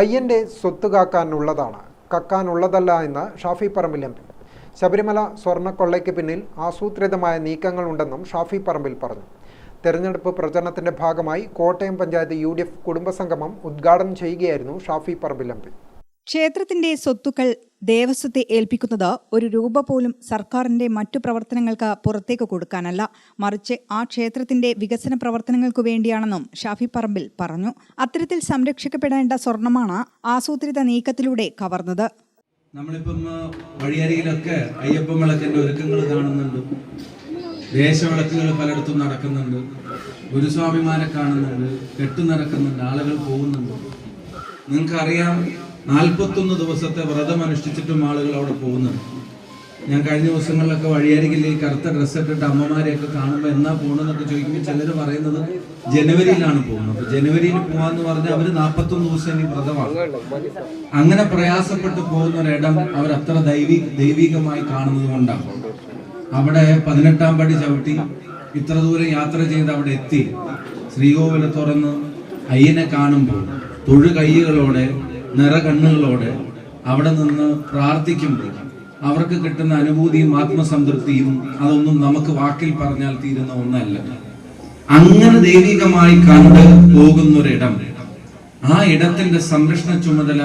അയ്യന്റെ സ്വത്ത് കാക്കാനുള്ളതാണ്. കക്കാനുള്ളതല്ല എന്ന് ഷാഫി പറമ്പിൽ എം പി. ശബരിമല സ്വർണക്കൊള്ളയ്ക്ക് പിന്നിൽ ആസൂത്രിതമായ നീക്കങ്ങളുണ്ടെന്നും ഷാഫി പറമ്പിൽ പറഞ്ഞു. തെരഞ്ഞെടുപ്പ് പ്രചരണത്തിന്റെ ഭാഗമായി Kottayam panchayat U D F കുടുംബസംഗമം ഉദ്ഘാടനം ചെയ്യുകയായിരുന്നു ഷാഫി പറമ്പിൽ എം പി. ക്ഷേത്രത്തിന്റെ സ്വത്തുക്കൾ ദേവസ്വത്തെ ഏൽപ്പിക്കുന്നത് ഒരു രൂപ പോലും സർക്കാരിന്റെ മറ്റു പ്രവർത്തനങ്ങൾക്ക് പുറത്തേക്ക് കൊടുക്കാനല്ല. മറിച്ച് ആ ക്ഷേത്രത്തിന്റെ വികസന പ്രവർത്തനങ്ങൾക്കു വേണ്ടിയാണെന്നും ഷാഫി പറമ്പിൽ പറഞ്ഞു. അത്തരത്തിൽ സംരക്ഷിക്കപ്പെടേണ്ട സ്വർണമാണ് ആസൂത്രിത നീക്കത്തിലൂടെ കവർന്നത്. നമ്മളിപ്പം വഴിയരികിലൊക്കെ അയ്യപ്പൻ വിളക്കിന്റെ ഒരുക്കങ്ങൾ കാണുന്നുണ്ട്. ദേശവിളക്കുകൾ പലയിടത്തും നടക്കുന്നുണ്ട്. ഗുരുസ്വാമിമാരെ കാണുന്നുണ്ട്. കെട്ടു നടക്കുന്നുണ്ട് ആളുകൾ പോകുന്നുണ്ട്. നിങ്ങൾക്കറിയാം നാൽപ്പത്തൊന്ന് ദിവസത്തെ വ്രതം അനുഷ്ഠിച്ചിട്ടും ആളുകൾ അവിടെ പോകുന്നുണ്ട് ഞാൻ കഴിഞ്ഞ ദിവസങ്ങളിലൊക്കെ വഴിയരികിൽ ഈ കറുത്ത ഡ്രസ്സ് ഇട്ടിട്ട് അമ്മമാരെയൊക്കെ കാണുമ്പോൾ എന്നാ പോകണമെന്നൊക്കെ ചോദിക്കുമ്പോൾ ചിലർ പറയുന്നത് ജനുവരിയിലാണ് പോകുന്നത്. അപ്പൊ ജനുവരിയിൽ പോകാന്ന് പറഞ്ഞാൽ അവർ നാൽപ്പത്തൊന്ന് ദിവസം ഇനി വ്രതമാണ്. അങ്ങനെ പ്രയാസപ്പെട്ട് പോകുന്ന ഒരിടം അത്ര ദൈവി ദൈവികമായി കാണുന്നത് കൊണ്ടാണ്. അവിടെ പതിനെട്ടാം പടി ചവിട്ടി ഇത്ര ദൂരം യാത്ര ചെയ്ത് അവിടെ എത്തി. ശ്രീകോവിലെ തുറന്ന് അയ്യനെ കാണുമ്പോൾ തൊഴു കൈകളോടെ നിറകണ്ണുകളോടെ അവിടെ നിന്ന് പ്രാർത്ഥിക്കുമ്പോൾ അവർക്ക് കിട്ടുന്ന അനുഭൂതിയും ആത്മസംതൃപ്തിയും അതൊന്നും നമുക്ക് വാക്കിൽ പറഞ്ഞാൽ തീരുന്ന ഒന്നല്ല. അങ്ങനെ ദൈവികമായി കണ്ട് പോകുന്നൊരിടം. ആ ഇടത്തിന്റെ സംരക്ഷണ ചുമതല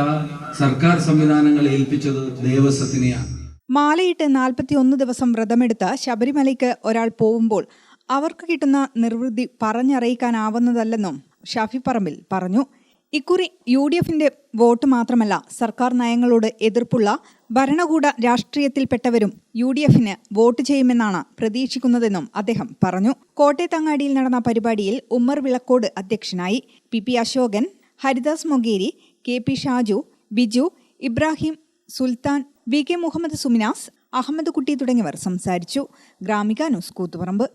സർക്കാർ സംവിധാനങ്ങൾ ഏൽപ്പിച്ചത് ദേവസ്വത്തിനെയാണ്. മാലയിട്ട് നാൽപ്പത്തിയൊന്ന് ദിവസം വ്രതമെടുത്ത ശബരിമലയ്ക്ക് ഒരാൾ പോകുമ്പോൾ അവർക്ക് കിട്ടുന്ന നിർവൃത്തി പറഞ്ഞറിയിക്കാനാവുന്നതല്ലെന്നും ഷാഫി പറമ്പിൽ പറഞ്ഞു. ഇക്കുറി യു ഡി എഫിന്റെ വോട്ട് മാത്രമല്ല സർക്കാർ നയങ്ങളോട് എതിർപ്പുള്ള ഭരണകൂട രാഷ്ട്രീയത്തിൽപ്പെട്ടവരും യു ഡി എഫിന് വോട്ട് ചെയ്യുമെന്നാണ് പ്രതീക്ഷിക്കുന്നതെന്നും അദ്ദേഹം പറഞ്ഞു. കോട്ടയത്തങ്ങാടിയിൽ നടന്ന പരിപാടിയിൽ ഉമ്മർ വിളക്കോട് അധ്യക്ഷനായി P P Ashokan Haridas Mogeri K P Shaju Biju Ibrahim Sultan V K Muhammad Suminas Ahmed Kutty തുടങ്ങിയവർ സംസാരിച്ചു. ഗ്രാമിക ന്യൂസ് കൂത്തുപറമ്പ്.